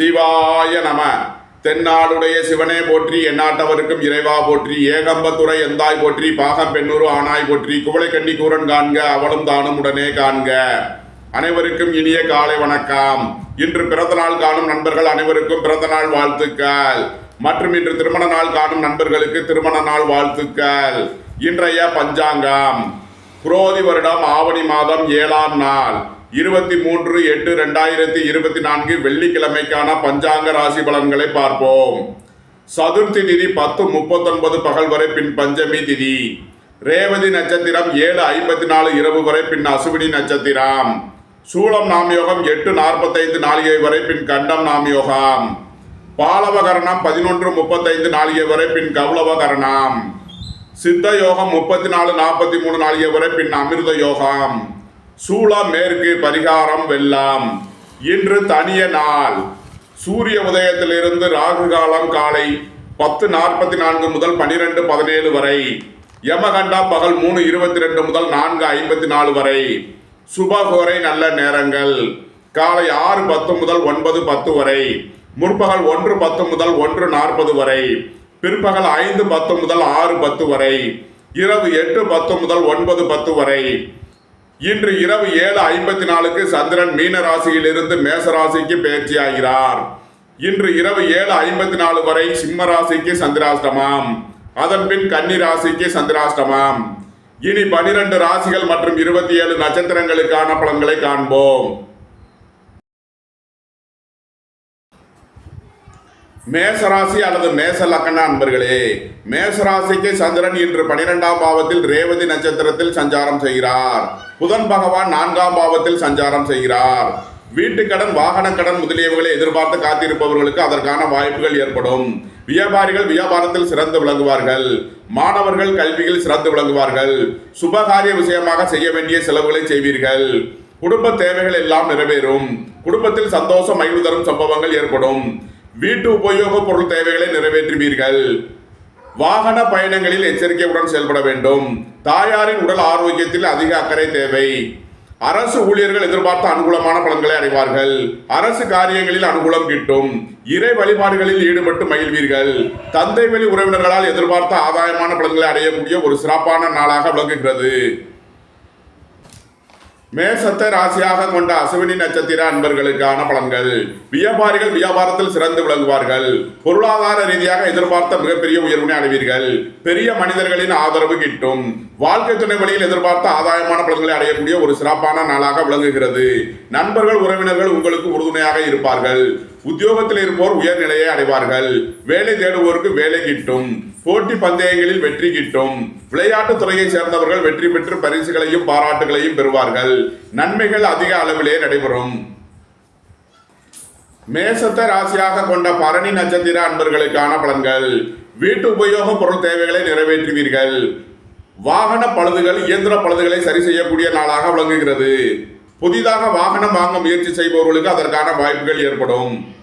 சிவாய நம. தென்னாடுடைய சிவனே போற்றி என்னாட்டவருக்கும் இறைவா போற்றி ஏகம்பத்துறை எந்தாய் போற்றி பாகம் பெண்ணூறு ஆனாய் போற்றி குவளைக்கண்ணி கூரன் காண்க அவளும் தானும் உடனே காண்க. அனைவருக்கும் இனிய காலை வணக்கம். இன்று பிறந்த நாள் காணும் நண்பர்கள் அனைவருக்கும் பிறந்த நாள் வாழ்த்துக்கள். மற்றும் இன்று திருமண நாள் காணும் நண்பர்களுக்கு திருமண நாள் வாழ்த்துக்கள். இன்றைய பஞ்சாங்கம். குரோதி வருடம் ஆவணி மாதம் ஏழாம் நாள். இருபத்தி மூன்று எட்டு ரெண்டாயிரத்தி இருபத்தி நான்கு வெள்ளிக்கிழமைக்கான பஞ்சாங்க ராசி பலன்களை பார்ப்போம். சதுர்த்தி திதி பத்து முப்பத்தொன்பது பகல் வரை பின் பஞ்சமி திதி. ரேவதி நட்சத்திரம் ஏழு ஐம்பத்தி நாலு இரவு வரை பின் அசுவினி நட்சத்திரம். சூளம் நாமயோகம் எட்டு நாற்பத்தைந்து நாளிகை வரை பின் கண்டம் நாமயோகம். பாலவகரணம் பதினொன்று முப்பத்தைந்து நாளிகை வரை பின் கௌளவகரணம். சித்த யோகம் முப்பத்தி நாலு நாற்பத்தி மூணு நாளிகை வரை பின் அமிர்த யோகம். சூளம் மேற்கு பரிகாரம் வெல்லாம். இன்று தனிய நாள். சூரிய உதயத்திலிருந்து ராகு காலம் காலை பத்து நாற்பத்தி நான்கு முதல் பனிரெண்டு பதினேழு வரை. யமகண்டா பகல் மூணு இருபத்தி ரெண்டு முதல் நான்கு ஐம்பத்தி நாலு வரை சுபகோரை நல்ல நேரங்கள். காலை ஆறு பத்து முதல் ஒன்பது பத்து வரை. முற்பகல் ஒன்று பத்து முதல் ஒன்று நாற்பது வரை. பிற்பகல் ஐந்து பத்து முதல் ஆறு பத்து வரை. இரவு எட்டு பத்து முதல் ஒன்பது பத்து வரை. இன்று இரவு ஏழு ஐம்பத்தி நாலுக்கு சந்திரன் மீன ராசியிலிருந்து மேச ராசிக்கு பயிற்சியாகிறார் இன்று இரவு ஏழு ஐம்பத்தி நாலு வரை சிம்ம ராசிக்கு சந்திராஷ்டமாம். அதன் பின் கன்னி ராசிக்கு சந்திராஷ்டமாம். இனி பனிரெண்டு ராசிகள் மற்றும் இருபத்தி ஏழு நட்சத்திரங்களுக்கான பலன்களை காண்போம். மேசராசி அல்லது மேச லக்கண அன்பர்களே மேசராசிக்கு சந்திரன் இன்று பனிரெண்டாம் பாவத்தில் ரேவதி நட்சத்திரத்தில் சஞ்சாரம் செய்கிறார். புதன் பகவான் நான்காம் பாவத்தில் சஞ்சாரம் செய்கிறார். வீட்டுக்கடன் வாகன கடன் முதலியவைகளை எதிர்பார்த்து காத்திருப்பவர்களுக்கு அதற்கான வாய்ப்புகள் ஏற்படும். வியாபாரிகள் வியாபாரத்தில் சிறந்து விளங்குவார்கள். மாணவர்கள் கல்வியில் சிறந்து விளங்குவார்கள். சுபகாரிய விஷயமாக செய்ய வேண்டிய செலவுகளை செய்வீர்கள். குடும்ப தேவைகள் எல்லாம் நிறைவேறும். குடும்பத்தில் சந்தோஷம் மகிழ்வு தரும் சம்பவங்கள் ஏற்படும். வீட்டு உபயோகப் பொருள் தேவைகளை நிறைவேற்றுவீர்கள். வாகன பயணங்களில் எச்சரிக்கையுடன் செயல்பட வேண்டும். தாயாரின் உடல் ஆரோக்கியத்தில் அதிக அக்கறை தேவை. அரசு ஊழியர்கள் எதிர்பார்த்த அனுகூலமான பலன்களை அடைவார்கள். அரசு காரியங்களில் அனுகூலம் கிட்டும். இறை வழிபாடுகளில் ஈடுபட்டு மகிழ்வீர்கள். தந்தை வழி உறவினர்களால் எதிர்பார்த்த ஆதாயமான பலன்களை அடையக்கூடிய ஒரு சிறப்பான நாளாக விளங்குகிறது. மேசத்தை ராசியாக கொண்ட அசுவினி நட்சத்திர அன்பர்களுக்கான பலன்கள். வியாபாரிகள் வியாபாரத்தில் சிறந்து விளங்குவார்கள். பொருளாதார ரீதியாக எதிர்பார்த்த மிகப்பெரிய உயர்வினை அடைவீர்கள். பெரிய மனிதர்களின் ஆதரவு கிட்டும். வாழ்க்கை துணை வழியில் எதிர்பார்த்த ஆதாயமான பலன்களை அடையக்கூடிய ஒரு சிறப்பான நாளாக விளங்குகிறது. நண்பர்கள் உறவினர்கள் உங்களுக்கு உறுதுணையாக இருப்பார்கள். உத்தியோகத்தில் இருப்போர் உயர்நிலையை அடைவார்கள். வேலை தேடுவோருக்கு வேலை கிட்டும். போட்டி பந்தயங்களில் வெற்றி கிட்டும். விளையாட்டுத் துறையை சேர்ந்தவர்கள் வெற்றி பெற்று பரிசுகளையும் பாராட்டுகளையும் பெறுவார்கள். நன்மைகள் அதிக அளவிலே நடைபெறும். மேசத்தை ராசியாக கொண்ட பரணி நட்சத்திர அன்பர்களுக்கான பலன்கள். வீட்டு உபயோக பொருள் தேவைகளை நிறைவேற்றுவீர்கள். வாகன பழுதுகள் இயந்திர பழுதுகளை சரி செய்யக்கூடிய நாளாக விளங்குகிறது. புதிதாக வாகனம் வாங்க முயற்சி செய்பவர்களுக்கு அதற்கான வாய்ப்புகள் ஏற்படும்.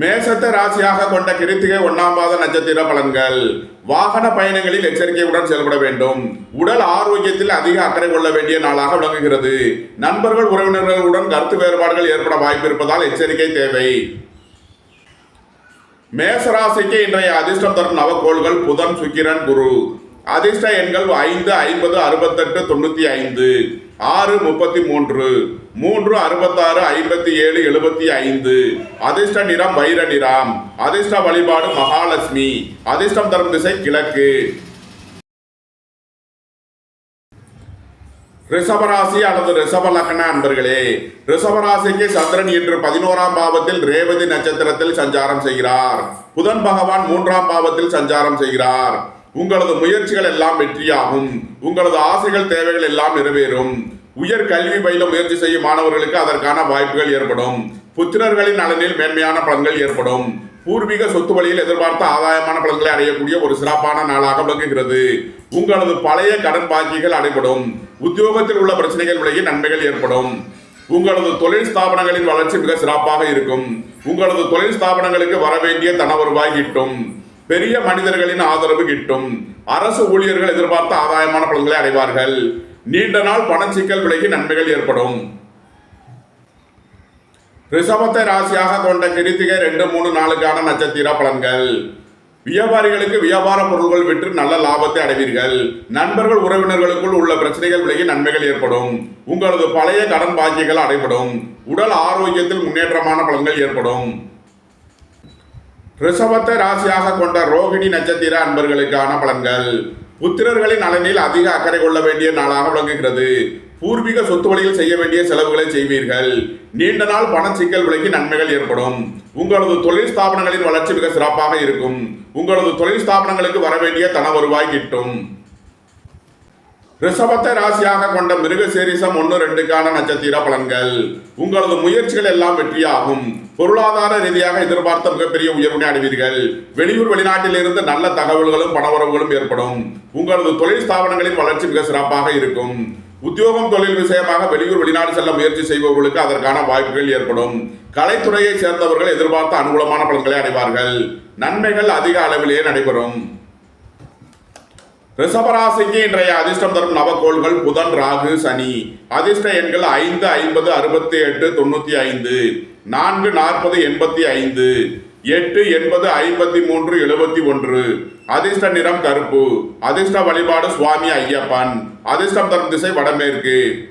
மேசத்தை ராசியாக கொண்ட கிருத்திகை ஒன்னாம் பாத நட்சத்திர பலன்கள். வாகன பயணங்களில் எச்சரிக்கையுடன் செயல்பட வேண்டும். உடல் ஆரோக்கியத்தில் அதிக அக்கறை கொள்ள வேண்டிய நாளாக விளங்குகிறது. நண்பர்கள் உறவினர்களுடன் கருத்து வேறுபாடுகள் ஏற்பட வாய்ப்பு இருப்பதால் எச்சரிக்கை தேவை. மேசராசிக்கு இன்றைய அதிர்ஷ்டம் தரும் நவக்கோள்கள் புதன் சுக்கிரன் குரு. அதிர்ஷ்ட எண்கள் ஐந்து ஐம்பது அறுபத்தெட்டு தொண்ணூத்தி ஐந்து. ஆறு முப்பத்தி மூன்று மூன்று அறுபத்தாறு ஐம்பத்தி ஏழு எழுபத்தி ஐந்து அதிர்ஷ்ட நிறம் வைர நிறம். அதிர்ஷ்ட வழிபாடு மகாலட்சுமி. அதிர்ஷ்டம் தரும் திசை கிழக்கு. ரிஷபராசி அல்லது ரிஷப லக்ன அன்பர்களே ரிஷபராசிக்கு சந்திரன் இன்று பதினோராம் பாவத்தில் ரேவதி நட்சத்திரத்தில் சஞ்சாரம் செய்கிறார். புதன் பகவான் மூன்றாம் பாவத்தில் சஞ்சாரம் செய்கிறார். உங்களது முயற்சிகள் எல்லாம் வெற்றியாகும். உங்களது ஆசைகள் தேவைகள் எல்லாம் நிறைவேறும். உயர் கல்வி பயில முயற்சி செய்யும் மாணவர்களுக்கு அதற்கான வாய்ப்புகள் ஏற்படும். புத்திரர்களின் நலனில் மேன்மையான பலன்கள் ஏற்படும். பூர்வீக சொத்து வழியில் எதிர்பார்த்த ஆதாயமான பலன்களை அடையக்கூடிய ஒரு சிறப்பான நாளாக விளங்குகிறது. உங்களது பழைய கடன் பாக்கிகள் அடைபடும். உத்தியோகத்தில் உள்ள பிரச்சனைகள் விலகி நன்மைகள் ஏற்படும். உங்களது தொழில் ஸ்தாபனங்களின் வளர்ச்சி மிக சிறப்பாக இருக்கும். உங்களது தொழில் ஸ்தாபனங்களுக்கு வரவேண்டிய தன வருவாய் கிட்டும் பெரிய மனிதர்களின் ஆதரவு கிட்டும். அரசு ஊழியர்கள் எதிர்பார்த்த ஆதாயமான பலன்களை அடைவார்கள். நீண்ட நாள் பணச்சிக்கல் விலகி நன்மைகள் ஏற்படும். ரிஷபத்தை ராசியாக கொண்ட கிருத்திகை ரெண்டு மூணு நாளுக்கான நட்சத்திர பலன்கள். வியாபாரிகளுக்கு வியாபார பொருட்கள் விற்று நல்ல லாபத்தை அடைவீர்கள். நண்பர்கள் உறவினர்களுக்குள் உள்ள பிரச்சனைகள் விலகி நன்மைகள் ஏற்படும். உங்களது பழைய கடன் பாக்கியங்கள் அடைபடும். உடல் ஆரோக்கியத்தில் முன்னேற்றமான பலன்கள் ஏற்படும். ரிஷபத்தை ராசியாக கொண்ட ரோகிணி நட்சத்திர அன்பர்களுக்கான பலன்கள். புத்திரர்களின் நலனில் அதிக அக்கறை கொள்ள வேண்டிய நாளாக விளங்குகிறது. பூர்வீக சொத்து வழியில் செய்ய வேண்டிய செலவுகளை செய்வீர்கள். நீண்ட நாள் பண சிக்கல் விலகி நன்மைகள் ஏற்படும். உங்களது தொழில் ஸ்தாபனங்களின் வளர்ச்சி மிக சிறப்பாக இருக்கும். உங்களது தொழில் ஸ்தாபனங்களுக்கு வர வேண்டிய தன வருவாய் கிட்டும். ரிஷபத்தை ராசியாக கொண்ட மிருகசீரிசம் ஒன்று ரெண்டுக்கான நட்சத்திர பலன்கள். உங்களது முயற்சிகள் எல்லாம் வெற்றியாகும். பொருளாதார ரீதியாக எதிர்பார்த்த மிகப்பெரிய உயர்வினை அடைவீர்கள். வெளியூர் வெளிநாட்டில் இருந்து நல்ல தகவல்களும் பணவரவுகளும் ஏற்படும். உங்களது தொழில் ஸ்தாபனங்களின் வளர்ச்சி மிக சிறப்பாக இருக்கும். உத்தியோகம் தொழில் விஷயமாக வெளியூர் வெளிநாடு செல்ல முயற்சி செய்பவர்களுக்கு அதற்கான வாய்ப்புகள் ஏற்படும். கலைத்துறையை சேர்ந்தவர்கள் எதிர்பார்த்த அனுகூலமான பலன்களை அடைவார்கள். நன்மைகள் அதிக அளவிலேயே நடைபெறும். ரிஷபராசிக்கு இன்றைய அதிர்ஷ்டம் தரும் நவக்கோள்கள் புதன் ராகு சனி. அதிர்ஷ்ட எண்கள் ஐந்து ஐம்பது அறுபத்தி எட்டு தொண்ணூத்தி ஐந்து. நான்கு நாற்பது எண்பத்தி ஐந்து. எட்டு எண்பது ஐம்பத்தி மூன்று எழுபத்தி ஒன்று. அதிர்ஷ்ட நிறம் கருப்பு. அதிர்ஷ்ட வழிபாடு சுவாமி ஐயப்பன். அதிர்ஷ்டம் தரும் திசை வடமேற்கு.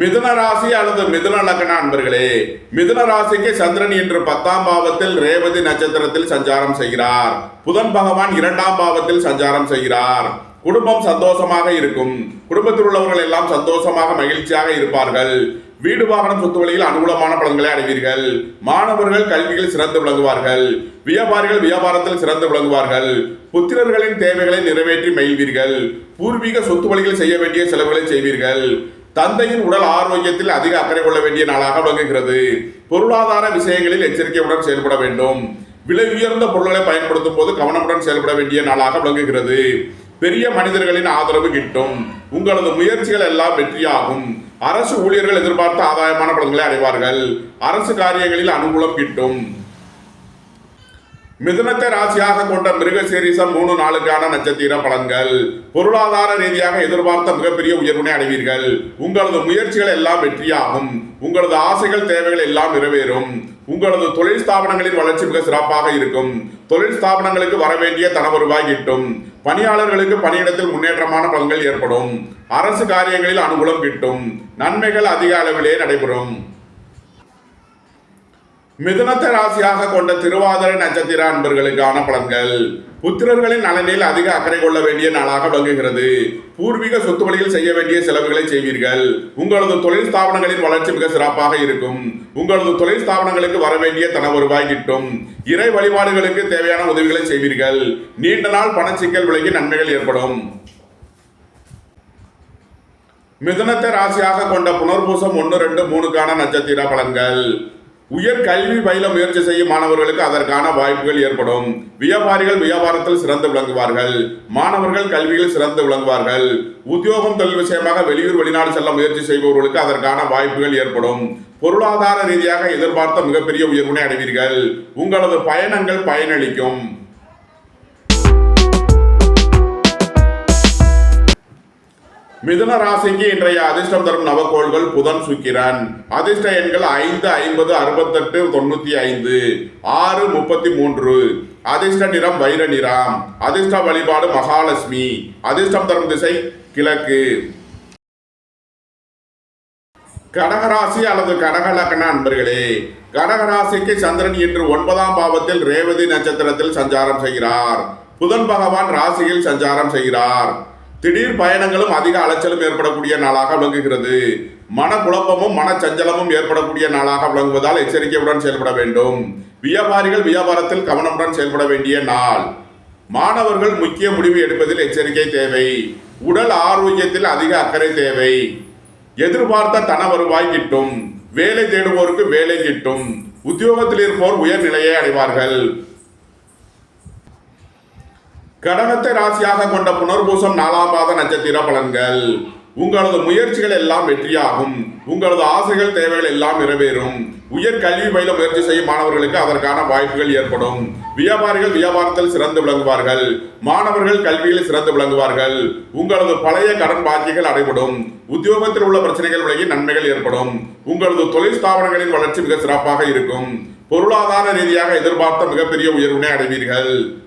மிதுன ராசி அல்லது மிதுன லக்ன அன்பர்களே மிதுன ராசிக்கு சந்திரன் இன்று பத்தாம் பாவத்தில் ரேவதி நட்சத்திரத்தில் சஞ்சாரம் செய்கிறார். புதன் பகவான் இரண்டாம் பாவத்தில் சஞ்சாரம் செய்கிறார். குடும்பம் சந்தோஷமாக இருக்கும். குடும்பத்தில் உள்ளவர்கள் எல்லாம் சந்தோஷமாக மகிழ்ச்சியாக இருப்பார்கள். வீடு வாகனம் சொத்து வழியில் அனுகூலமான பலன்களை அடைவீர்கள். மாணவர்கள் கல்வியில் சிறந்து விளங்குவார்கள். வியாபாரிகள் வியாபாரத்தில் சிறந்து விளங்குவார்கள். புத்திரர்களின் தேவைகளை நிறைவேற்றி மகிழ்வீர்கள். பூர்வீக சொத்து வழியில் செய்ய வேண்டிய செலவுகளை செய்வீர்கள். தந்தையின் உடல் ஆரோக்கியத்தில் அதிக அக்கறை கொள்ள வேண்டிய நாளாக விளங்குகிறது. பொருளாதார விஷயங்களில் எச்சரிக்கையுடன் செயல்பட வேண்டும். விலை உயர்ந்த பொருட்களை பயன்படுத்தும் போது கவனமுடன் செயல்பட வேண்டிய நாளாக விளங்குகிறது. பெரிய மனிதர்களின் ஆதரவு கிட்டும். உங்களது முயற்சிகள் எல்லாம் வெற்றியாகும். அரசு ஊழியர்கள் எதிர்பார்த்த ஆதாயமான பலன்களை அடைவார்கள். அரசு காரியங்களில் அனுகூலம் கிட்டும். மிதுனத்தை ராசியாக கொண்ட மிருகசீரிசம் மூணு நாளுக்கான நட்சத்திர பலன்கள். பொருளாதார ரீதியாக எதிர்பார்த்த மிகப்பெரிய உயர்வினை அடைவீர்கள். உங்களது முயற்சிகள் எல்லாம் வெற்றியாகும். உங்களது ஆசைகள் தேவைகள் எல்லாம் நிறைவேறும். உங்களது தொழில் ஸ்தாபனங்களின் வளர்ச்சி மிக சிறப்பாக இருக்கும். தொழில் ஸ்தாபனங்களுக்கு வர வேண்டிய தன வருவாய் கிட்டும். பணியாளர்களுக்கு பணியிடத்தில் முன்னேற்றமான பலன்கள் ஏற்படும். அரசு காரியங்களில் அனுகூலம் கிட்டும். நன்மைகள் அதிக அளவிலே நடைபெறும். மிதுனத்தை ராசியாக கொண்ட திருவாதிரை நட்சத்திர அன்பர்களுக்கான பலன்கள். புத்திரர்களின் நலனில் அதிக அக்கறை கொள்ள வேண்டிய நாளாக விளங்குகிறது. பூர்வீக சொத்து வழியில் செய்ய வேண்டிய செலவுகளை செய்வீர்கள். உங்களது தொழில் ஸ்தாபனங்களின் வளர்ச்சி மிக சிறப்பாக இருக்கும். உங்களது தொழில் ஸ்தாபனங்களுக்கு வர வேண்டிய தன வருவாய் கிட்டும். இறை வழிபாடுகளுக்கு தேவையான உதவிகளை செய்வீர்கள். நீண்ட நாள் பணச்சிக்கல் விலகி நன்மைகள் ஏற்படும். மிதுனத்தை ராசியாக கொண்ட புனர்பூசம் ஒன்று ரெண்டு மூணுக்கான நட்சத்திர பலன்கள். உயர் கல்வி பயில முயற்சி செய்யும் மாணவர்களுக்கு அதற்கான வாய்ப்புகள் ஏற்படும். வியாபாரிகள் வியாபாரத்தில் சிறந்து விளங்குவார்கள். மாணவர்கள் கல்வியில் சிறந்து விளங்குவார்கள். உத்தியோகம் தொழில் விஷயமாக வெளியூர் வெளிநாடு செல்ல முயற்சி செய்பவர்களுக்கு அதற்கான வாய்ப்புகள் ஏற்படும். பொருளாதார ரீதியாக எதிர்பார்த்த மிகப்பெரிய உயர்வினை அடைவீர்கள். உங்களது பயணங்கள் பயனளிக்கும். மிதுன ராசிக்கு இன்றைய அதிர்ஷ்டம் தரும் நவக்கோள்கள் புதன் சுக்கிரன். அதிர்ஷ்ட எண்கள் ஐந்து ஐம்பது அறுபத்தெட்டு தொண்ணூத்தி ஐந்து. ஆறு முப்பத்தி மூன்று. அதிர்ஷ்ட நிறம் வைர நிறம். அதிர்ஷ்ட வழிபாடு மகாலட்சுமி. அதிர்ஷ்டம் தரும் திசை கிழக்கு. கடகராசி அல்லது கடகலக்கண அன்பர்களே கடகராசிக்கு சந்திரன் இன்று ஒன்பதாம் பாவத்தில் ரேவதி நட்சத்திரத்தில் சஞ்சாரம் செய்கிறார். புதன் பகவான் ராசியில் சஞ்சாரம் செய்கிறார். திடீர் பயணங்களும் அதிக அலைச்சலும் ஏற்படக்கூடிய நாளாக விளங்குகிறது. மனக்குழப்பமும் மனச்சஞ்சலமும் ஏற்படக்கூடிய நாளாக விளங்குவதால் எச்சரிக்கையுடன் செயல்பட வேண்டும். வியாபாரிகள் வியாபாரத்தில் கவனமுடன் செயல்பட வேண்டிய நாள். மாணவர்கள் முக்கிய முடிவு எடுப்பதில் எச்சரிக்கை தேவை. உடல் ஆரோக்கியத்தில் அதிக அக்கறை தேவை. எதிர்பார்த்த தன வருவாய் கிட்டும். வேலை தேடுவோருக்கு வேலை கிட்டும். உத்தியோகத்தில் இருப்போர் உயர்நிலையை அடைவார்கள். கடகத்தை ராசியாக கொண்ட புனர்பூசம் நாலாம் பாத நட்சத்திர பலன்கள். உங்களது முயற்சிகள் எல்லாம் வெற்றியாகும். உங்களது ஆசைகள் தேவைகள் எல்லாம் நிறைவேறும். உயர் கல்வி பயில முயற்சி செய்யும் மாணவர்களுக்கு அதற்கான வாய்ப்புகள் ஏற்படும். வியாபாரிகள் வியாபாரத்தில் சிறந்து விளங்குவார்கள். மாணவர்கள் கல்வியில் சிறந்து விளங்குவார்கள். உங்களது பழைய கடன் பாக்கிகள் அடைபடும். உத்தியோகத்தில் உள்ள பிரச்சனைகள் விலகி நன்மைகள் ஏற்படும். உங்களது தொழில் ஸ்தாபனங்களின் வளர்ச்சி மிக சிறப்பாக இருக்கும். பொருளாதார ரீதியாக எதிர்பார்த்த மிகப்பெரிய உயர்வினை அடைவீர்கள்.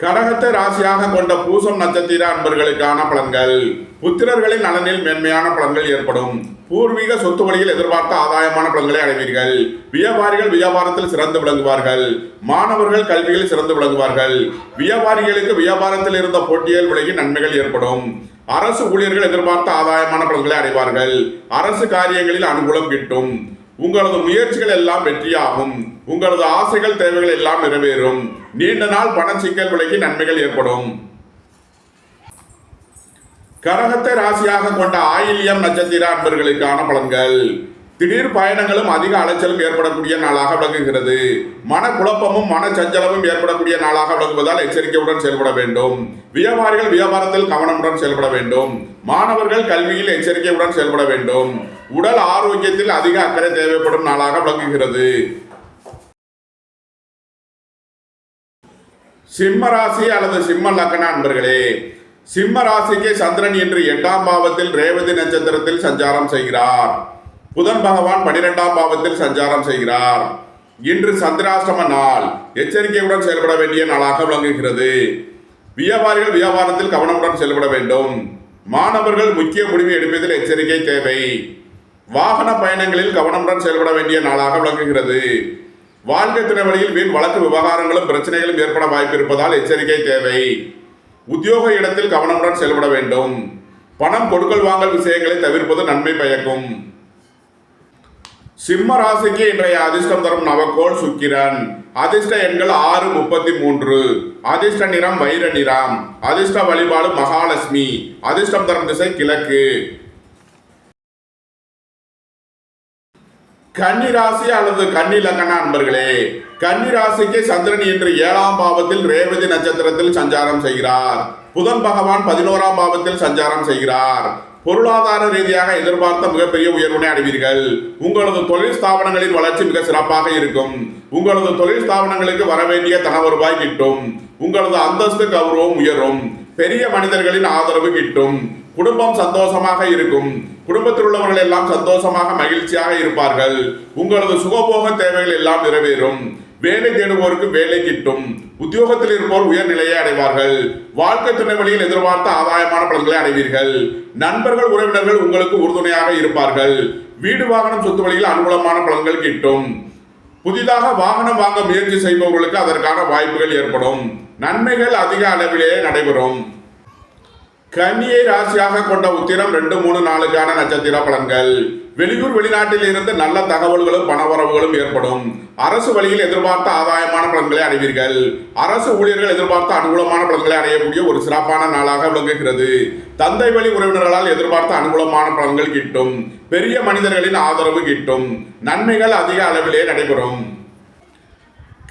கடகத்தை ராசியாக கொண்ட பூசம் நட்சத்திர அன்பர்களுக்கான பலன்கள். புத்திரர்களின் நலனில் மேன்மையான பலன்கள் ஏற்படும். பூர்வீக சொத்து வழியில் எதிர்பார்த்த ஆதாயமான பலன்களை அடைவீர்கள். வியாபாரிகள் வியாபாரத்தில் சிறந்து விளங்குவார்கள். மாணவர்கள் கல்வியில் சிறந்து விளங்குவார்கள். வியாபாரிகளுக்கு வியாபாரத்தில் இருந்த போட்டியல் விலகி நன்மைகள் ஏற்படும். அரசு ஊழியர்கள் எதிர்பார்த்த ஆதாயமான பலன்களை அடைவார்கள். அரசு காரியங்களில் அனுகூலம் கிட்டும். உங்களது முயற்சிகள் எல்லாம் வெற்றியாகும். உங்களது ஆசைகள் தேவைகள் எல்லாம் நிறைவேறும். நீண்ட நாள் பண சிக்கல் விலகி நன்மைகள் ஏற்படும். கரகத்தை ராசியாக கொண்ட ஆயில்யம் நட்சத்திர அன்பர்களுக்கான பலன்கள். திடீர் பயணங்களும் அதிக அலைச்சலும் ஏற்படக்கூடிய நாளாக விளங்குகிறது. மனக்குழப்பமும் மனச்சஞ்சலமும் ஏற்படக்கூடிய நாளாக விளங்குவதால் எச்சரிக்கையுடன் செயல்பட வேண்டும். வியாபாரிகள் வியாபாரத்தில் கவனமுடன் செயல்பட வேண்டும். மாணவர்கள் கல்வியில் எச்சரிக்கையுடன் செயல்பட வேண்டும். உடல் ஆரோக்கியத்தில் அதிக அக்கறை தேவைப்படும் நாளாக விளங்குகிறது. சிம்ம ராசி அல்லது சிம்ம லக்கண அன்பர்களே சிம்ம ராசிக்கு சந்திரன் இன்று எட்டாம் பாவத்தில் ரேவதி நட்சத்திரத்தில் சஞ்சாரம் செய்கிறார். புதன் பகவான் பனிரெண்டாம் பாவத்தில் சஞ்சாரம் செய்கிறார். இன்று சந்திராஷ்டம நாள். எச்சரிக்கையுடன் செயல்பட வேண்டிய நாளாக விளங்குகிறது. வியாபாரிகள் வியாபாரத்தில் கவனமுடன் செயல்பட வேண்டும். மாணவர்கள் முக்கிய முடிவு எடுப்பதில் எச்சரிக்கை தேவை. வாகன பயணங்களில் கவனமுடன் செயல்பட வேண்டிய நாளாக விளங்குகிறது. வாழ்க்கை துணை வழியில் வீண் வழக்கு விவகாரங்களும் பிரச்சனைகளும் ஏற்பட வாய்ப்பு இருப்பதால் எச்சரிக்கை தேவை. உத்தியோக இடத்தில் கவனமுடன் செயல்பட வேண்டும். பணம் கொடுக்கல் வாங்கல் விஷயங்களை தவிர்ப்பது நன்மை பயக்கும். சிம்ம ராசிக்கு இன்றைய அதிர்ஷ்டம் தரும் நவக்கோள் சுக்கிரன். அதிர்ஷ்ட எண்கள் ஆறு முப்பத்தி மூன்று. அதிர்ஷ்ட நிறம் வைர நிறம். அதிர்ஷ்ட வழிபாடு மகாலட்சுமி. அதிர்ஷ்டம் தரும் திசை கிழக்கு. கன்னி ராசி அல்லது கன்னி லக்கண அன்பர்களே கன்னி ராசிக்கு சந்திரன் இன்று ஏழாம் பாவத்தில் ரேவதி நட்சத்திரத்தில் சஞ்சாரம் செய்கிறார். புதன் பகவான் பதினோராம் பாவத்தில் சஞ்சாரம் செய்கிறார். பொருளாதார ரீதியாக எதிர்பார்த்த மிகப்பெரிய உயர்வினை அடைவீர்கள். உங்களது தொழில் ஸ்தாபனங்களின் வளர்ச்சி மிக சிறப்பாக இருக்கும். உங்களது தொழில் ஸ்தாபனங்களுக்கு வரவேண்டிய தன வருவாய் கிட்டும். உங்களது அந்தஸ்து கௌரவம் உயரும். பெரிய மனிதர்களின் ஆதரவு கிட்டும். குடும்பம் சந்தோஷமாக இருக்கும். குடும்பத்தில் உள்ளவர்கள் எல்லாம் சந்தோஷமாக மகிழ்ச்சியாக இருப்பார்கள். உங்களது சுகபோக தேவைகள் எல்லாம் நிறைவேறும். வேலை தேடுவோருக்கு வேலை கிட்டும். உத்தியோகத்தில் இருப்போர் உயர்நிலையை அடைவார்கள். வாழ்க்கை துணை வழியில் எதிர்பார்த்த ஆதாயமான பலன்களை அடைவீர்கள். நண்பர்கள் உறவினர்கள் உங்களுக்கு உறுதுணையாக இருப்பார்கள். வீடு வாகனம் சொத்து வழியில் அனுகூலமான பலன்கள் கிட்டும். புதிதாக வாகனம் வாங்க முயற்சி செய்பவர்களுக்கு அதற்கான வாய்ப்புகள் ஏற்படும். நன்மைகள் அதிக அளவிலேயே நடைபெறும். கன்னியை ராசியாக கொண்ட உத்திரம் ரெண்டு மூணு நாளுக்கான நட்சத்திர பலன்கள். வெளியூர் வெளிநாட்டில் இருந்து நல்ல தகவல்களும் பணவரவுகளும் ஏற்படும். அரசு வழியில் எதிர்பார்த்த ஆதாயமான பலன்களை அடைவீர்கள். அரசு ஊழியர்கள் எதிர்பார்த்த அனுகூலமான பலன்களை அடையக்கூடிய ஒரு சிறப்பான நாளாக விளங்குகிறது. தந்தை வழி உறவினர்களால் எதிர்பார்த்த அனுகூலமான பலன்கள் கிட்டும். பெரிய மனிதர்களின் ஆதரவு கிட்டும். நன்மைகள் அதிக அளவிலே நடைபெறும்.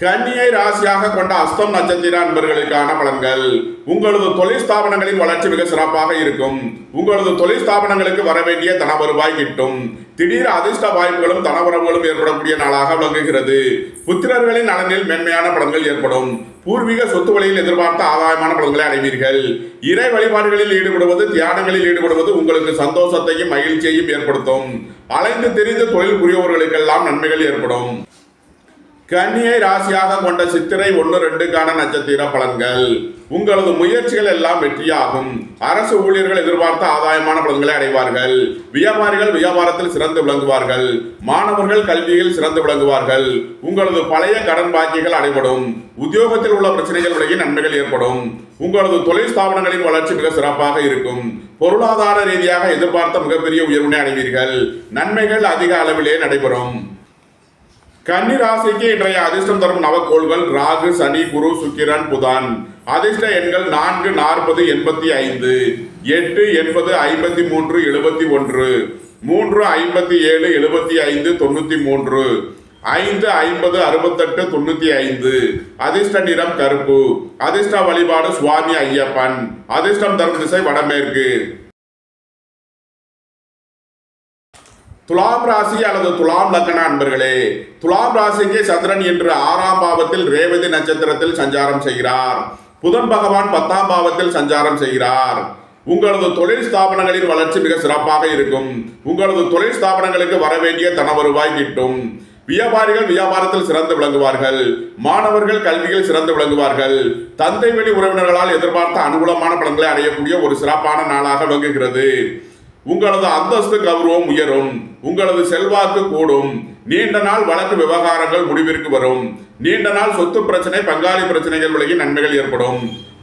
கன்னியை ராசியாக கொண்ட அஸ்தம் நட்சத்திர அன்பர்களுக்கான பலன்கள். உங்களது தொழில் ஸ்தாபனங்களின் வளர்ச்சி மிக சிறப்பாக இருக்கும். உங்களது தொழில் ஸ்தாபனங்களுக்கு வரவேண்டிய தன வருவாய் கிட்டும். திடீர் அதிர்ஷ்ட வாய்ப்புகளும் தனவரவுகளும் ஏற்படக்கூடிய நாளாக விளங்குகிறது. புத்திரர்களின் நலனில் மென்மையான பலன்கள் ஏற்படும். பூர்வீக சொத்து வழியில் எதிர்பார்த்த ஆதாயமான பலன்களை அடைவீர்கள். இறை வழிபாடுகளில் ஈடுபடுவது தியானங்களில் ஈடுபடுவது உங்களுக்கு சந்தோஷத்தையும் மகிழ்ச்சியையும் ஏற்படுத்தும். அலைந்து தெரிந்து தொழில் புரியவர்களுக்கெல்லாம் நன்மைகள் ஏற்படும். கன்னியை ராசியாக கொண்ட சித்திரை ஒன்று ரெண்டுக்கான நட்சத்திர பலன்கள். உங்களது முயற்சிகள் எல்லாம் வெற்றியாகும். அரசு ஊழியர்கள் எதிர்பார்த்த ஆதாயமான பலன்களை அடைவார்கள். வியாபாரிகள் வியாபாரத்தில் சிறந்து விளங்குவார்கள். மாணவர்கள் கல்வியில் சிறந்து விளங்குவார்கள். உங்களது பழைய கடன் பாக்கிகள் அடைபடும். உத்தியோகத்தில் உள்ள பிரச்சனைகள் விலகி நன்மைகள் ஏற்படும். உங்களது தொழில் ஸ்தாபனங்களின் வளர்ச்சி மிக சிறப்பாக இருக்கும். பொருளாதார ரீதியாக எதிர்பார்த்த மிகப்பெரிய உயர்வினை அடைவீர்கள். நன்மைகள் அதிக அளவிலே நடைபெறும். கன்னி ராசிக்கு இன்றைய அதிர்ஷ்டம் தரும் நவக்கோள்கள் ராகு சனி குரு சுக்கிரன் புதன். அதிர்ஷ்ட எண்கள் நான்கு நாற்பது எண்பத்தி ஐந்து. எட்டு எண்பது ஐம்பத்தி மூன்று எழுபத்தி ஒன்று. மூன்று ஐம்பத்தி ஏழு எழுபத்தி ஐந்து தொண்ணூற்றி மூன்று. ஐந்து ஐம்பது அறுபத்தெட்டு தொண்ணூற்றி ஐந்து. அதிர்ஷ்ட நிறம் கருப்பு. அதிர்ஷ்ட வழிபாடு சுவாமி ஐயப்பன். அதிர்ஷ்டம் தரும் திசை வடமேற்கு. துலாம் ராசி அல்லது துலாம் லக்கண அன்பர்களே துலாம் ராசிக்கு சந்திரன் இன்று ஆறாம் பாவத்தில் ரேவதி நட்சத்திரத்தில் சஞ்சாரம் செய்கிறார். புதன் பகவான் பத்தாம் பாவத்தில் சஞ்சாரம் செய்கிறார். உங்களது தொழில் ஸ்தாபனங்களின் வளர்ச்சி மிக சிறப்பாக இருக்கும். உங்களது தொழில் ஸ்தாபனங்களுக்கு வரவேண்டிய தன வருவாய் கிட்டும். வியாபாரிகள் வியாபாரத்தில் சிறந்து விளங்குவார்கள். மாணவர்கள் கல்வியில் சிறந்து விளங்குவார்கள். தந்தை வழி உறவினர்களால் எதிர்பார்த்த அனுகூலமான பலன்களை அடையக்கூடிய ஒரு சிறப்பான நாளாக விளங்குகிறது. உங்களது அந்தஸ்து கௌரவம் உயரும். உங்களது செல்வாக்கு கூடும். நீண்ட நாள் வழக்கு விவகாரங்கள் முடிவிற்கு வரும். நீண்ட நாள் சொத்து பிரச்சனை பங்காளி பிரச்சனைகள் விலகி நன்மைகள் ஏற்படும்.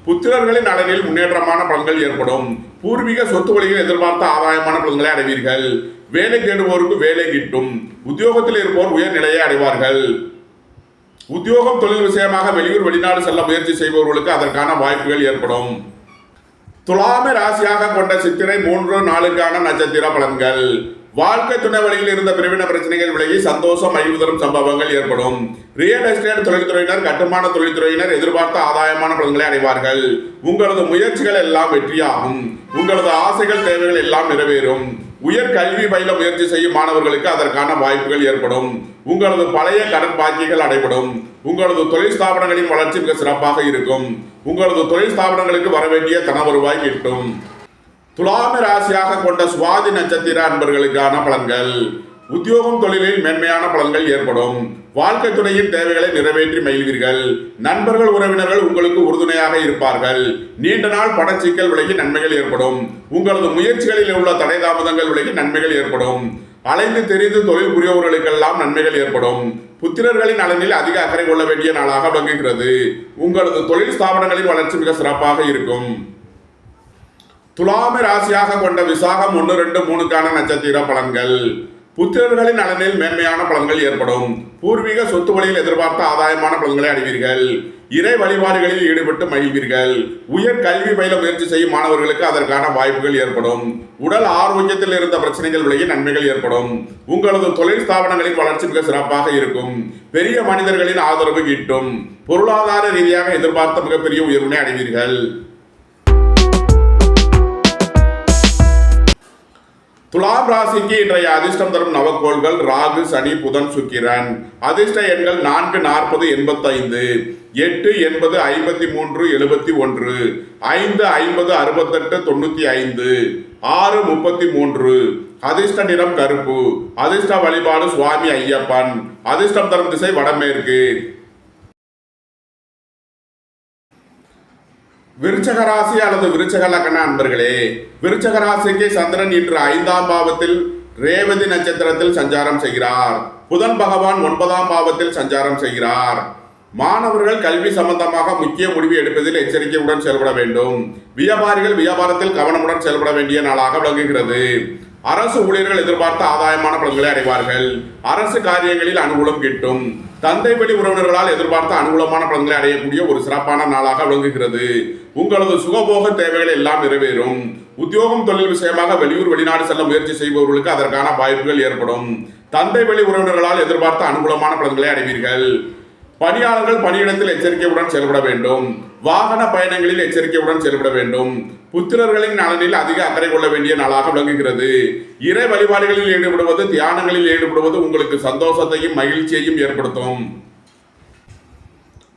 புத்திரர்களின் நலனில் முன்னேற்றமான பலன்கள் ஏற்படும். பூர்வீக சொத்து வழியில் எதிர்பார்த்த ஆதாயமான பலன்களை அடைவீர்கள். வேலை தேடுவோருக்கு வேலை கிட்டும். உத்தியோகத்தில் இருப்போர் உயர்நிலையை அடைவார்கள். உத்தியோகம் தொழில் விஷயமாக வெளியூர் வெளிநாடு செல்ல முயற்சி செய்பவர்களுக்கு அதற்கான வாய்ப்புகள் ஏற்படும். துலாமை ராசியாக கொண்ட சித்திரை மூன்று நாளுக்கான நட்சத்திர பலன்கள். வாழ்க்கை துணை வழியில் இருந்த பிரிவின பிரச்சனைகள் விலகி சந்தோஷம் மகிழ்வுதரும் சம்பவங்கள் ஏற்படும். ரியல் எஸ்டேட் தொழில்துறையினர் கட்டுமான தொழில்துறையினர் எதிர்பார்த்த ஆதாயமான பலன்களை அடைவார்கள். உங்களது முயற்சிகள் எல்லாம் வெற்றியாகும். உங்களது ஆசைகள் தேவைகள் எல்லாம் நிறைவேறும். உயர் கல்வி பயில முயற்சி செய்யும் மாணவர்களுக்கு அதற்கான வாய்ப்புகள் ஏற்படும். உங்களது பழைய கடன் பாக்கிகள் அடைபடும். உங்களது தொழில் ஸ்தாபனங்களின் வளர்ச்சி மிக சிறப்பாக இருக்கும். உங்களது தொழில் ஸ்தாபனங்களுக்கு வரவேண்டிய தன வருவாய் கிட்டும். துலாம ராசியாக கொண்ட சுவாதி நட்சத்திர அன்பர்களுக்கான பலன்கள். உத்தியோகம் தொழிலில் மேன்மையான பலன்கள் ஏற்படும். வாழ்க்கை துணையின் தேவைகளை நிறைவேற்றி மகிழ்வீர்கள். நண்பர்கள் உறவினர்கள் உங்களுக்கு உறுதுணையாக இருப்பார்கள். நீண்ட நாள் பணச்சிக்கல் விலகி நன்மைகள் ஏற்படும். உங்களது முயற்சிகளில் உள்ள தடை தாமதங்கள் விலகி நன்மைகள் ஏற்படும். அலைந்து தெரிந்து தொழில் புரியவர்களுக்கெல்லாம் நன்மைகள் ஏற்படும். புத்திரர்களின் நலனில் அதிக அக்கறை கொள்ள வேண்டிய நாளாக விளங்குகிறது. உங்களது தொழில் ஸ்தாபனங்களின் வளர்ச்சி மிக சிறப்பாக இருக்கும். துலாமி ராசியாக கொண்ட விசாகம் ஒன்று ரெண்டு மூணுக்கான நட்சத்திர பலன்கள். புத்திரர்களின் நலனில் மேன்மையான பலன்கள் ஏற்படும். பூர்வீக சொத்து வழியில் எதிர்பார்த்த ஆதாயமான பலன்களை அடைவீர்கள். இறை வழிபாடுகளில் ஈடுபட்டு மகிழ்வீர்கள். உயர் கல்வி பயில முயற்சி செய்யும் மாணவர்களுக்கு அதற்கான வாய்ப்புகள் ஏற்படும். உடல் ஆரோக்கியத்தில் இருந்த பிரச்சனைகள் விலகி நன்மைகள் ஏற்படும். உங்களது தொழில் ஸ்தாபனங்களின் வளர்ச்சி மிக சிறப்பாக இருக்கும். பெரிய மனிதர்களின் ஆதரவு கிட்டும் பொருளாதார ரீதியாக எதிர்பார்த்த மிகப்பெரிய உயர்வினை அடைவீர்கள். துலாம் ராசிக்கு இன்றைய அதிர்ஷ்டம் தரும் நவக்கோள்கள் ராகு சனி புதன் சுக்கிரன். அதிர்ஷ்ட எண்கள் நான்கு நாற்பது எண்பத்தைந்து. எட்டு எண்பது ஐம்பத்தி மூன்று எழுபத்தி ஒன்று. ஐந்து ஐம்பது அறுபத்தெட்டு தொண்ணூத்தி ஐந்து. ஆறு முப்பத்தி மூன்று அதிர்ஷ்ட நிறம் கருப்பு. அதிர்ஷ்ட வழிபாடு சுவாமி ஐயப்பன். அதிர்ஷ்டம் தரும் திசை வடமேற்கு. விருச்சக ராசி அல்லது விருச்சக லக்கண அன்பர்களே விருச்சக ராசிக்கு சந்திரன் இன்று ஐந்தாம் பாவத்தில் ரேவதி நட்சத்திரத்தில் சஞ்சாரம் செய்கிறார். புதன் பகவான் ஒன்பதாம் பாவத்தில் சஞ்சாரம் செய்கிறார். மாணவர்கள் கல்வி சம்பந்தமாக முக்கிய முடிவு எடுப்பதில் எச்சரிக்கையுடன் செயல்பட வேண்டும். வியாபாரிகள் வியாபாரத்தில் கவனமுடன் செயல்பட வேண்டிய நாளாக விளங்குகிறது. அரசு ஊழியர்கள் எதிர்பார்த்த ஆதாயமான பலன்களை அடைவார்கள். அரசு காரியங்களில் அனுகூலம் கிட்டும். தந்தை வழி உறவினர்களால் எதிர்பார்த்த அனுகூலமான பலன்களை அடையக்கூடிய ஒரு சிறப்பான நாளாக விளங்குகிறது. உங்களது சுகபோக தேவைகள் எல்லாம் நிறைவேறும். உத்தியோகம் தொழில் விஷயமாக வெளியூர் வெளிநாடு செல்ல முயற்சி செய்பவர்களுக்கு அதற்கான வாய்ப்புகள் ஏற்படும். தந்தை வழி உறவினர்களால் எதிர்பார்த்த அனுகூலமான பலன்களை அடைவீர்கள். பணியாளர்கள் பணியிடத்தில் எச்சரிக்கையுடன் செயல்பட வேண்டும். வாகன பயணங்களில் எச்சரிக்கையுடன் செயல்பட வேண்டும். புத்திரர்களின் நலனில் அதிக அக்கறை கொள்ள வேண்டிய நாளாக விளங்குகிறது. இறை வழிபாடுகளில் ஈடுபடுவது தியானங்களில் ஈடுபடுவது உங்களுக்கு சந்தோஷத்தையும் மகிழ்ச்சியையும் ஏற்படுத்தும்.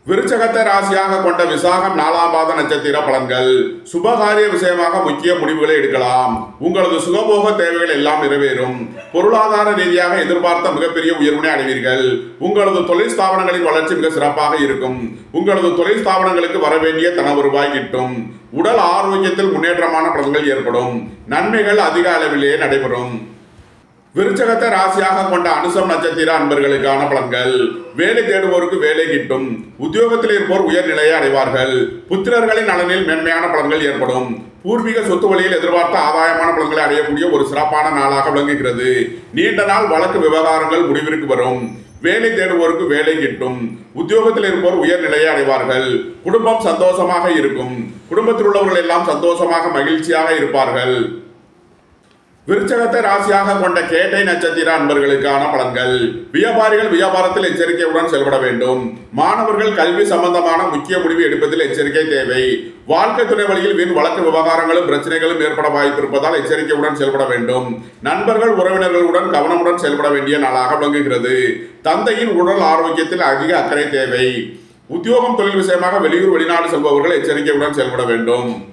விருச்சகத்தை ராசியாக கொண்ட விசாகம் நாலாம் பாத நட்சத்திர பலன்கள். சுபகாரிய விஷயமாக முக்கிய முடிவுகளை எடுக்கலாம். உங்களது சுகபோக தேவைகள் எல்லாம் நிறைவேறும். பொருளாதார ரீதியாக எதிர்பார்த்த மிகப்பெரிய உயர்வினை அடைவீர்கள். உங்களது தொழில் ஸ்தாபனங்களின் வளர்ச்சி மிக சிறப்பாக இருக்கும். உங்களது தொழில் ஸ்தாபனங்களுக்கு வரவேண்டிய தன வருவாய் கிட்டும். உடல் ஆரோக்கியத்தில் முன்னேற்றமான பலன்கள் ஏற்படும். நன்மைகள் அதிக அளவிலேயே நடைபெறும். விருச்சகத்தை ராசியாக கொண்ட அனுசம் நட்சத்திர அன்பர்களுக்கான பலன்கள். வேலை தேடுவோருக்கு வேலை கிட்டும். உத்தியோகத்தில் இருப்போர் உயர்நிலையை அடைவார்கள். புத்திரர்களின் நலனில் மென்மையான பலன்கள் ஏற்படும். பூர்வீக சொத்து வழியில் எதிர்பார்த்த ஆதாயமான பலன்களை அடையக்கூடிய ஒரு சிறப்பான நாளாக விளங்குகிறது. நீண்ட நாள் வழக்கு விவகாரங்கள் முடிவிற்கு வரும். வேலை தேடுவோருக்கு வேலை கிட்டும். உத்தியோகத்தில் இருப்போர் உயர்நிலையை அடைவார்கள். குடும்பம் சந்தோஷமாக இருக்கும். குடும்பத்தில் உள்ளவர்கள் எல்லாம் சந்தோஷமாக மகிழ்ச்சியாக இருப்பார்கள். விருச்சகத்தை ராசியாக கொண்ட கேட்டை நட்சத்திர அன்பர்களுக்கான பலன்கள். வியாபாரிகள் வியாபாரத்தில் எச்சரிக்கையுடன் செயல்பட வேண்டும். மாணவர்கள் கல்வி சம்பந்தமான முக்கிய முடிவு எடுப்பதில் எச்சரிக்கை தேவை. வாழ்க்கை துணை வழியில் வீண் வழக்கு விவகாரங்களும் பிரச்சனைகளும் ஏற்பட வாய்ப்பிருப்பதால் எச்சரிக்கையுடன் செயல்பட வேண்டும். நண்பர்கள் உறவினர்களுடன் கவனமுடன் செயல்பட வேண்டிய நாளாக விளங்குகிறது. தந்தையின் உடல் ஆரோக்கியத்தில் அதிக அக்கறை தேவை. உத்தியோகம் தொழில் விஷயமாக வெளியூர் வெளிநாடு செல்பவர்கள் எச்சரிக்கையுடன் செயல்பட வேண்டும்.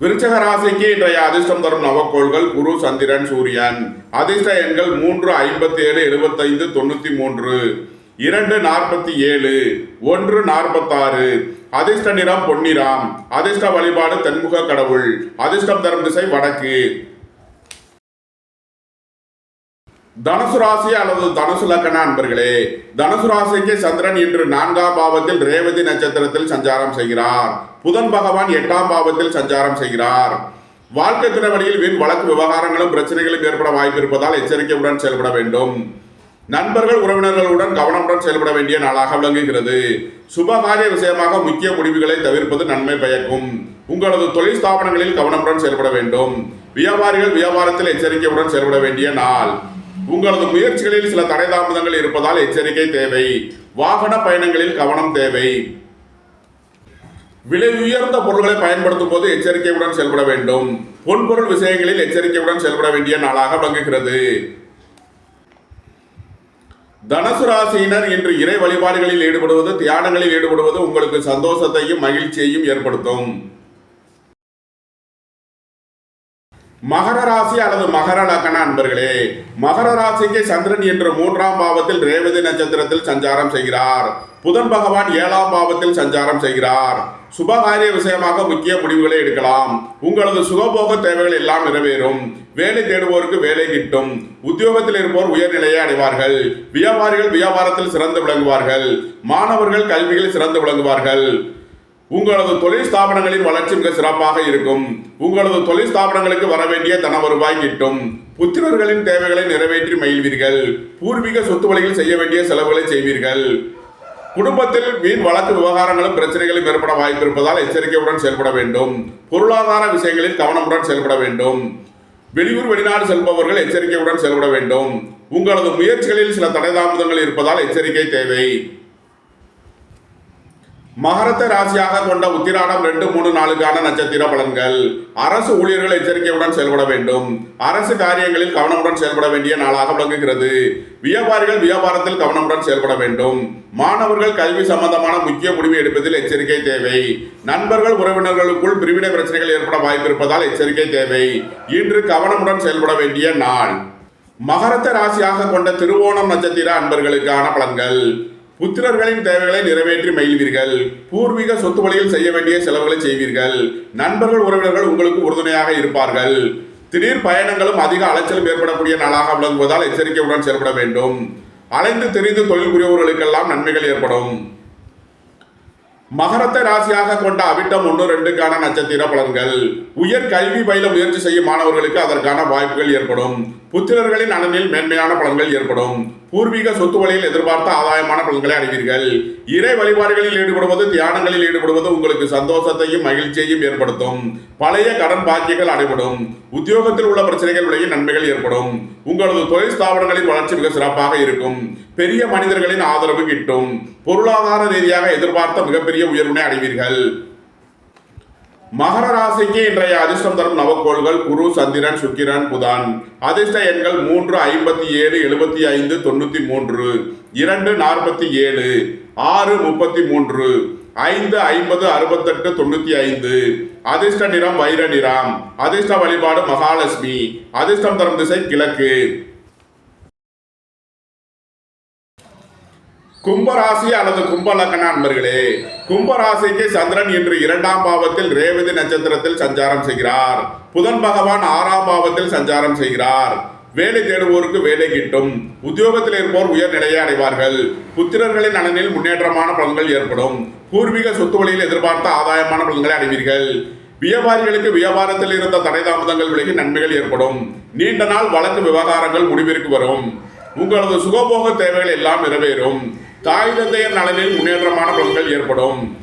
விருச்சக ராசிக்கு இன்றைய அதிர்ஷ்டம் தரும் நவக்கோள்கள் குரு சந்திரன் சூரியன். அதிர்ஷ்ட எண்கள் மூன்று ஐம்பத்தி ஏழு எழுபத்தைந்து தொண்ணூத்தி மூன்று. இரண்டு நாற்பத்தி ஏழு ஒன்று நாற்பத்தாறு. அதிர்ஷ்ட நிறம் பொன்னிறம். அதிர்ஷ்ட வழிபாடு தென்முக கடவுள். அதிர்ஷ்டம் தரும் திசை வடக்கு. தனுசு ராசி அல்லது தனுசு லக்கண அன்பர்களே தனுசு ராசிக்கு சந்திரன் இன்று நான்காம் பாவத்தில் ரேவதி நட்சத்திரத்தில் சஞ்சாரம் செய்கிறார். புதன் பகவான் எட்டாம் பாவத்தில் சஞ்சாரம் செய்கிறார். வாழ்க்கை துணை வழியில் வீண் வழக்கு விவகாரங்களும் பிரச்சனைகளும் ஏற்பட வாய்ப்பு இருப்பதால் எச்சரிக்கையுடன் செயல்பட வேண்டும். நண்பர்கள் உறவினர்களுடன் கவனமுடன் செயல்பட வேண்டிய நாளாக விளங்குகிறது. சுபகாரிய விஷயமாக முக்கிய முடிவுகளை தவிர்ப்பது நன்மை பயக்கும். உங்களது தொழில் ஸ்தாபனங்களில் கவனமுடன் செயல்பட வேண்டும். வியாபாரிகள் வியாபாரத்தில் எச்சரிக்கையுடன் செயல்பட வேண்டிய நாள். உங்களது முயற்சிகளில் சில தடை தாமதங்கள் இருப்பதால் எச்சரிக்கை தேவை. வாகன பயணங்களில் கவனம் தேவை. விலை உயர்ந்த பொருட்களை பயன்படுத்தும் போது எச்சரிக்கையுடன் செயல்பட வேண்டும். பொன்பொருள் விஷயங்களில் எச்சரிக்கையுடன் செயல்பட வேண்டிய நாளாக விளங்குகிறது. தனுசு ராசியினர் இன்று இறை வழிபாடுகளில் ஈடுபடுவது தியானங்களில் ஈடுபடுவது உங்களுக்கு சந்தோஷத்தையும் மகிழ்ச்சியையும் ஏற்படுத்தும். மகர ராசி அல்லது மகர லக்கண அன்பர்களே மகர ராசிக்கு சந்திரன் என்ற மூன்றாம் பாவத்தில் ரேவதி நட்சத்திரத்தில் சஞ்சாரம் செய்கிறார். புதன் பகவான் ஏழாம் பாவத்தில் சஞ்சாரம் செய்கிறார். சுபகாரிய விஷயமாக முக்கிய முடிவுகளை எடுக்கலாம். உங்களது சுகபோக தேவைகள் எல்லாம் நிறைவேறும். வேலை தேடுவோருக்கு வேலை கிட்டும். உத்தியோகத்தில் இருப்போர் உயர்நிலையை அடைவார்கள். வியாபாரிகள் வியாபாரத்தில் சிறந்து விளங்குவார்கள். மாணவர்கள் கல்வியில் சிறந்து விளங்குவார்கள். உங்களது தொழில் ஸ்தாபனங்களின் வளர்ச்சி மிக சிறப்பாக இருக்கும். உங்களது தொழில் ஸ்தாபனங்களுக்கு வர வேண்டிய தன வருவாய் கிட்டும். புத்திரர்களின் தேவைகளை நிறைவேற்றி மகிழ்வீர்கள். பூர்வீக சொத்து வழியில் செய்ய வேண்டிய செலவுகளை செய்வீர்கள். குடும்பத்தில் மீன் வழக்கு விவகாரங்களும் பிரச்சனைகளும் ஏற்பட வாய்ப்பிருப்பதால் எச்சரிக்கையுடன் செயல்பட வேண்டும். பொருளாதார விஷயங்களில் கவனமுடன் செயல்பட வேண்டும். வெளியூர் வெளிநாடு செல்பவர்கள் எச்சரிக்கையுடன் செயல்பட வேண்டும். உங்களது முயற்சிகளில் சில தடை தாமதங்கள் இருப்பதால் எச்சரிக்கை தேவை. மகரத்த ராசியாக கொண்ட உத்திராடம் ரெண்டு மூணு நாளுக்கான நட்சத்திர பலன்கள். அரசு ஊழியர்கள் எச்சரிக்கையுடன் செயல்பட வேண்டும். அரசு காரியங்களில் கவனமுடன் செயல்பட வேண்டிய நாளாக விளங்குகிறது. வியாபாரிகள் வியாபாரத்தில் கவனமுடன் செயல்பட வேண்டும். மாணவர்கள் கல்வி சம்பந்தமான முக்கிய முடிவு எடுப்பதில் எச்சரிக்கை தேவை. நண்பர்கள் உறவினர்களுக்குள் பிரிவினை பிரச்சனைகள் ஏற்பட வாய்ப்பிருப்பதால் எச்சரிக்கை தேவை. இன்று கவனமுடன் செயல்பட வேண்டிய நாள். மகரத்த ராசியாக கொண்ட திருவோணம் நட்சத்திர அன்பர்களுக்கான பலன்கள். புத்திரர்களின் தேவைகளை நிறைவேற்றி மகிழ்வீர்கள். பூர்வீக சொத்து வழியில் செய்ய வேண்டிய செலவுகளை செய்வீர்கள். நண்பர்கள் உறவினர்கள் உங்களுக்கு உறுதுணையாக இருப்பார்கள். திடீர் பயணங்களும் அதிக அலைச்சலும் ஏற்படக்கூடிய நாளாக விளங்குவதால் எச்சரிக்கையுடன் செயல்பட வேண்டும். அலைந்து தெரிந்து தொழில் புரியவர்களுக்கெல்லாம் நன்மைகள் ஏற்படும். மகரத்தை ராசியாக கொண்ட அவிட்டம் ஒன்று ரெண்டுக்கான நட்சத்திர பலன்கள். உயர் கல்வி பயில முயற்சி செய்யும் மாணவர்களுக்கு அதற்கான வாய்ப்புகள் ஏற்படும். புத்திரர்களின் நலனில் மேன்மையான பலன்கள் ஏற்படும். பூர்வீக சொத்து வழியில் எதிர்பார்த்த ஆதாயமான பலன்களை அடைவீர்கள். இறை வழிபாடுகளில் ஈடுபடுவது தியானங்களில் ஈடுபடுவது உங்களுக்கு சந்தோஷத்தையும் மகிழ்ச்சியையும் ஏற்படுத்தும். பழைய கடன் பாக்கியங்கள் அடைபடும். உத்தியோகத்தில் உள்ள பிரச்சனைகள் விலகி நன்மைகள் ஏற்படும். உங்களது தொழில் ஸ்தாபனங்களின் வளர்ச்சி மிக சிறப்பாக இருக்கும். பெரிய மனிதர்களின் ஆதரவு கிட்டும். பொருளாதார ரீதியாக எதிர்பார்த்த மிகப்பெரிய உயர்வினை அடைவீர்கள். மகர ராசிக்கு இன்றைய அதிர்ஷ்டம் தரும் நவக்கோள்கள் குரு சந்திரன் சுக்கிரன் புதன். அதிர்ஷ்ட எண்கள் மூன்று ஐம்பத்தி ஏழு எழுபத்தி ஐந்து தொண்ணூத்தி மூன்று. இரண்டு நாற்பத்தி ஏழு. ஆறு முப்பத்தி மூன்று. ஐந்து ஐம்பது அறுபத்தெட்டு தொண்ணூத்தி ஐந்து. அதிர்ஷ்ட நிறம் வைர நிறம். அதிர்ஷ்ட வழிபாடு மகாலட்சுமி. அதிர்ஷ்டம் தரும் திசை கிழக்கு. கும்பராசி அல்லது கும்பலக்கண அன்பர்களே கும்பராசிக்கு சந்திரன் இன்று இரண்டாம் பாவத்தில் ரேவதி நட்சத்திரத்தில் சஞ்சாரம் செய்கிறார். புதன் பகவான் ஆறாம் பாவத்தில் சஞ்சாரம் செய்கிறார். வேலை தேடுவோருக்கு வேலை கிட்டும். உத்தியோகத்தில் இருப்போர் உயர்நிலையை அடைவார்கள். புத்திரர்களின் நலனில் முன்னேற்றமான பலன்கள் ஏற்படும். பூர்வீக சொத்து வழியில் எதிர்பார்த்த ஆதாயமான பலன்களை அடைவீர்கள். வியாபாரிகளுக்கு வியாபாரத்தில் இருந்த தடை தாமதங்கள் விலகி நன்மைகள் ஏற்படும். நீண்ட நாள் வழக்கு விவகாரங்கள் முடிவிற்கு வரும். உங்களது சுகபோக தேவைகள் எல்லாம் நிறைவேறும். தாய் தந்தையர் நலனில் முன்னேற்றமான பலன்கள் ஏற்படும்.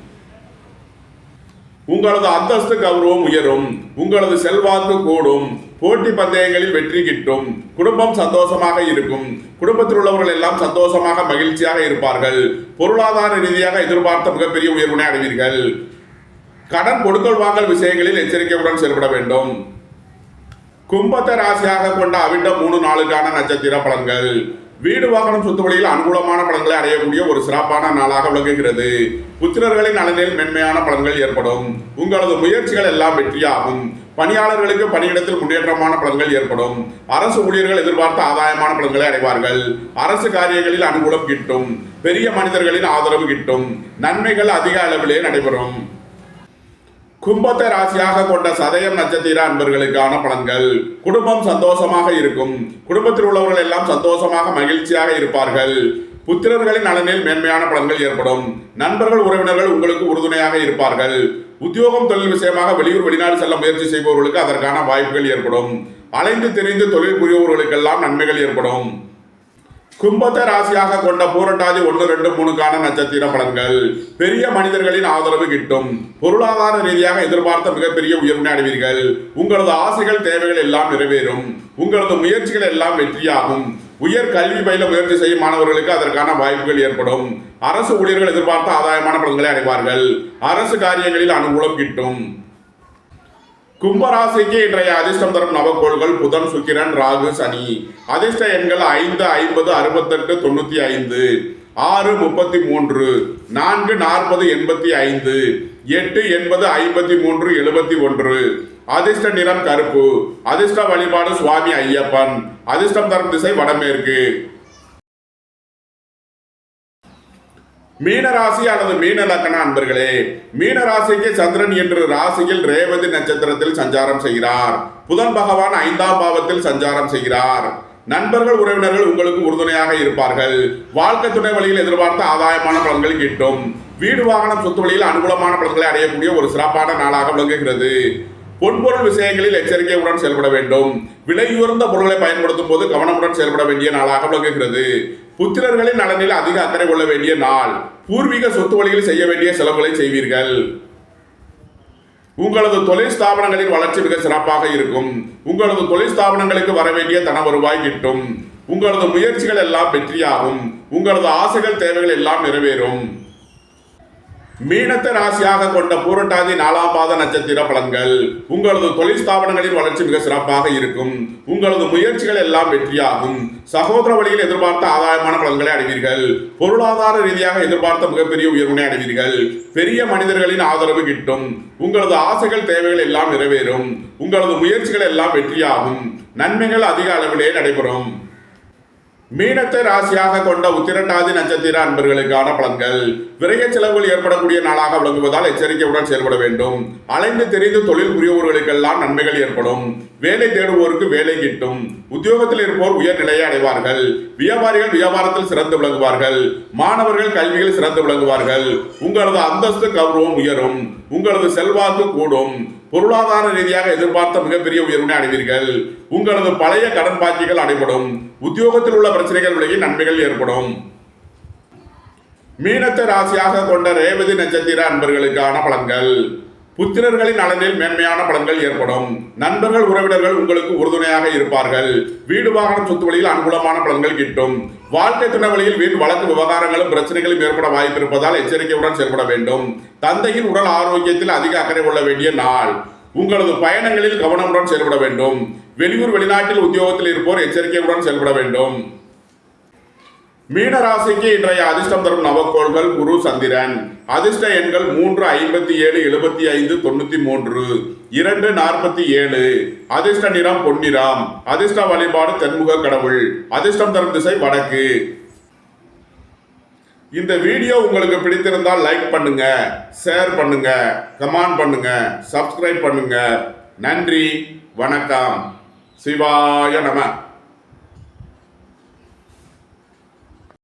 உங்களது அந்தஸ்து கௌரவம் உயரும். உங்களது செல்வாக்கு கூடும். போட்டி பந்தயங்களில் வெற்றி கிட்டும். குடும்பம் சந்தோஷமாக இருக்கும். குடும்பத்தில் உள்ளவர்கள் எல்லாம் சந்தோஷமாக மகிழ்ச்சியாக இருப்பார்கள். பொருளாதார ரீதியாக எதிர்பார்த்த மிகப்பெரிய உயர்வினை அடைவீர்கள். கடன் கொடுக்கல் வாங்கல் விஷயங்களில் எச்சரிக்கையுடன் செயல்பட வேண்டும். கும்பத்தை ராசியாக கொண்ட அவிட்ட மூணு நாளுக்கான நட்சத்திர பலன்கள். வீடு வாகனம் சொத்து வழியில் அனுகூலமான பலன்களை அடையக்கூடிய ஒரு சிறப்பான நாளாக விளங்குகிறது. புத்திரர்களின் நலனில் மென்மையான பலன்கள் ஏற்படும். உங்களது முயற்சிகள் எல்லாம் வெற்றியாகும். பணியாளர்களுக்கு பணியிடத்தில் முன்னேற்றமான பலன்கள் ஏற்படும். அரசு ஊழியர்கள் எதிர்பார்த்த ஆதாயமான பலன்களை அடைவார்கள். அரசு காரியங்களில் அனுகூலம் கிட்டும். பெரிய மனிதர்களின் ஆதரவு கிட்டும். நன்மைகள் அதிக அளவிலே நடைபெறும். கும்பத்தை ராசியாக கொண்ட சதயம் நட்சத்திர அன்பர்களுக்கான பலன்கள். குடும்பம் சந்தோஷமாக இருக்கும். குடும்பத்தில் உள்ளவர்கள் எல்லாம் சந்தோஷமாக மகிழ்ச்சியாக இருப்பார்கள். புத்திரர்களின் நலனில் மேன்மையான பலன்கள் ஏற்படும். நண்பர்கள் உறவினர்கள் உங்களுக்கு உறுதுணையாக இருப்பார்கள். உத்தியோகம் தொழில் விஷயமாக வெளியூர் வெளிநாடு செல்ல முயற்சி செய்பவர்களுக்கு அதற்கான வாய்ப்புகள் ஏற்படும். அலைந்து தெரிந்து தொழில் புரிபவர்களுக்கெல்லாம் நன்மைகள் ஏற்படும். கும்பத்தை ராசியாக கொண்ட பூரட்டாதி ஒன்று ரெண்டு மூணுக்கான நட்சத்திர பலன்கள். பெரிய மனிதர்களின் ஆதரவு கிட்டும். பொருளாதார ரீதியாக எதிர்பார்த்த மிகப்பெரிய உயர்வினை அடைவீர்கள். உங்களது ஆசைகள் தேவைகள் எல்லாம் நிறைவேறும். உங்களது முயற்சிகள் எல்லாம் வெற்றியாகும். உயர் கல்வி பயில முயற்சி செய்யும் மாணவர்களுக்கு அதற்கான வாய்ப்புகள் ஏற்படும். அரசு ஊழியர்கள் எதிர்பார்த்த ஆதாயமான பலன்களை அடைவார்கள். அரசு காரியங்களில் அனுகூலம் கிட்டும். கும்பராசிக்கு இன்றைய அதிர்ஷ்டம் தரும் நவக்கோள்கள் புதன் சுக்கிரன் ராகு சனி. அதிர்ஷ்ட எண்கள் ஐந்து ஐம்பது அறுபத்தெட்டு தொண்ணூத்தி ஐந்து. ஆறு முப்பத்தி மூன்று. நான்கு நாற்பது எண்பத்தி ஐந்து. எட்டு எண்பது ஐம்பத்தி மூன்று எழுபத்தி ஒன்று. அதிர்ஷ்ட நிறம் கருப்பு. அதிர்ஷ்ட வழிபாடு சுவாமி ஐயப்பன். அதிர்ஷ்டம் தரும் திசை வடமேற்கு. மீனராசி அல்லது மீன லக்கண அன்பர்களே மீனராசிக்கு சந்திரன் என்று ராசியில் ரேவதி நட்சத்திரத்தில் சஞ்சாரம் செய்கிறார். புதன் பகவான் ஐந்தாம் பாவத்தில் சஞ்சாரம் செய்கிறார். நண்பர்கள் உறவினர்கள் உங்களுக்கு உறுதுணையாக இருப்பார்கள். வாழ்க்கை துணை வழியில் எதிர்பார்த்த ஆதாயமான பலன்கள் கிட்டும். வீடு வாகனம் சொத்து வழியில் அனுகூலமான பலன்களை அடையக்கூடிய ஒரு சிறப்பான நாளாக விளங்குகிறது. பொன்பொருள் விஷயங்களில் எச்சரிக்கையுடன் செயல்பட வேண்டும். விலையுயர்ந்த பொருளை பயன்படுத்தும் போது கவனமுடன் செயல்பட வேண்டிய நாளாக விளங்குகிறது. புத்திரர்களின் நலனில் அதிக அக்கறை கொள்ள வேண்டிய நாள். பூர்வீக சொத்து வழியில் செய்ய வேண்டிய செலவுகளை செய்வீர்கள். உங்களது தொழில் ஸ்தாபனங்களின் வளர்ச்சி மிக சிறப்பாக இருக்கும். உங்களது தொழில் ஸ்தாபனங்களுக்கு வர வேண்டிய தன வருவாய் கிட்டும். உங்களது முயற்சிகள் எல்லாம் வெற்றியாகும். உங்களது ஆசைகள் தேவைகள் எல்லாம் நிறைவேறும். மீனத்தை ராசியாக கொண்ட பூரட்டாதி நாலாம் பாத நட்சத்திர பலன்கள். உங்களது தொழில் ஸ்தாபனங்களின் வளர்ச்சி மிக சிறப்பாக இருக்கும். உங்களது முயற்சிகள் எல்லாம் வெற்றியாகும். சகோதர வழியில் எதிர்பார்த்த ஆதாயமான பலன்களை அடைவீர்கள். பொருளாதார ரீதியாக எதிர்பார்த்த மிகப்பெரிய உயர்வினை அடைவீர்கள். பெரிய மனிதர்களின் ஆதரவு கிட்டும். உங்களது ஆசைகள் தேவைகள் எல்லாம் நிறைவேறும். உங்களது முயற்சிகள் எல்லாம் வெற்றியாகும். நன்மைகள் அதிக அளவிலே நடைபெறும். மீனத்தை ராசியாக கொண்ட உத்திரட்டாதி நட்சத்திர அன்பர்களுக்கான பலன்கள். விரைய செலவுகள் ஏற்படக்கூடிய நாளாக விளங்குவதால் எச்சரிக்கையுடன் செயல்பட வேண்டும். அலைந்து தெரிந்து தொழில் புரியவர்களுக்கெல்லாம் நன்மைகள் ஏற்படும். வேலை தேடுவோருக்கு வேலை கிட்டும். உத்தியோகத்தில் இருப்போர் உயர்நிலையை அடைவார்கள். வியாபாரிகள் வியாபாரத்தில் சிறந்து விளங்குவார்கள். மாணவர்கள் கல்வியில் சிறந்து விளங்குவார்கள். உங்களது அந்தஸ்து கௌரவம் உயரும். உங்களது செல்வாக்கு கூடும். பொருளாதார ரீதியாக எதிர்பார்த்த மிகப்பெரிய உயர்வினை அடைவீர்கள். உங்களது பழைய கடன் பாக்கிகள் அடைபடும். உத்தியோகத்தில் உள்ள பிரச்சனைகள் விலகி நன்மைகள் ஏற்படும். மீனத்தை ராசியாக கொண்ட ரேவதி நட்சத்திர அன்பர்களுக்கான பலன்கள். புத்திரர்களின் நலனில் மேன்மையான பலன்கள் ஏற்படும். நண்பர்கள் உறவினர்கள் உங்களுக்கு உறுதுணையாக இருப்பார்கள். வீடு வாகனம் சொத்து வழியில் அனுகூலமான பலன்கள் கிட்டும். வாழ்க்கை துணை வழியில் வீண் வழக்கு விவகாரங்களும் பிரச்சனைகளும் ஏற்பட வாய்ப்பு இருப்பதால் எச்சரிக்கையுடன் செயல்பட வேண்டும். தந்தையின் உடல் ஆரோக்கியத்தில் அதிக அக்கறை கொள்ள வேண்டிய நாள். உங்களது பயணங்களில் கவனமுடன் செயல்பட வேண்டும். வெளியூர் வெளிநாட்டில் உத்தியோகத்தில் இருப்போர் எச்சரிக்கையுடன் செயல்பட வேண்டும். மீன ராசிக்கு இன்றைய அதிர்ஷ்டம் தரும் நவக்கோள்கள் குரு சந்திரன். அதிர்ஷ்ட எண்கள் மூன்று ஐம்பத்தி ஏழு எழுபத்தி ஐந்து தொண்ணூத்தி மூன்று. இரண்டு நாற்பத்தி ஏழு. அதிர்ஷ்ட நிறம் பொன்னிறம். அதிர்ஷ்ட வழிபாடு தென்முக கடவுள். அதிர்ஷ்டம் தரும் திசை வடக்கு. இந்த வீடியோ உங்களுக்கு பிடித்திருந்தால் லைக் பண்ணுங்க ஷேர் பண்ணுங்க கமெண்ட் பண்ணுங்க சப்ஸ்கிரைப் பண்ணுங்க. நன்றி வணக்கம். சிவாய நம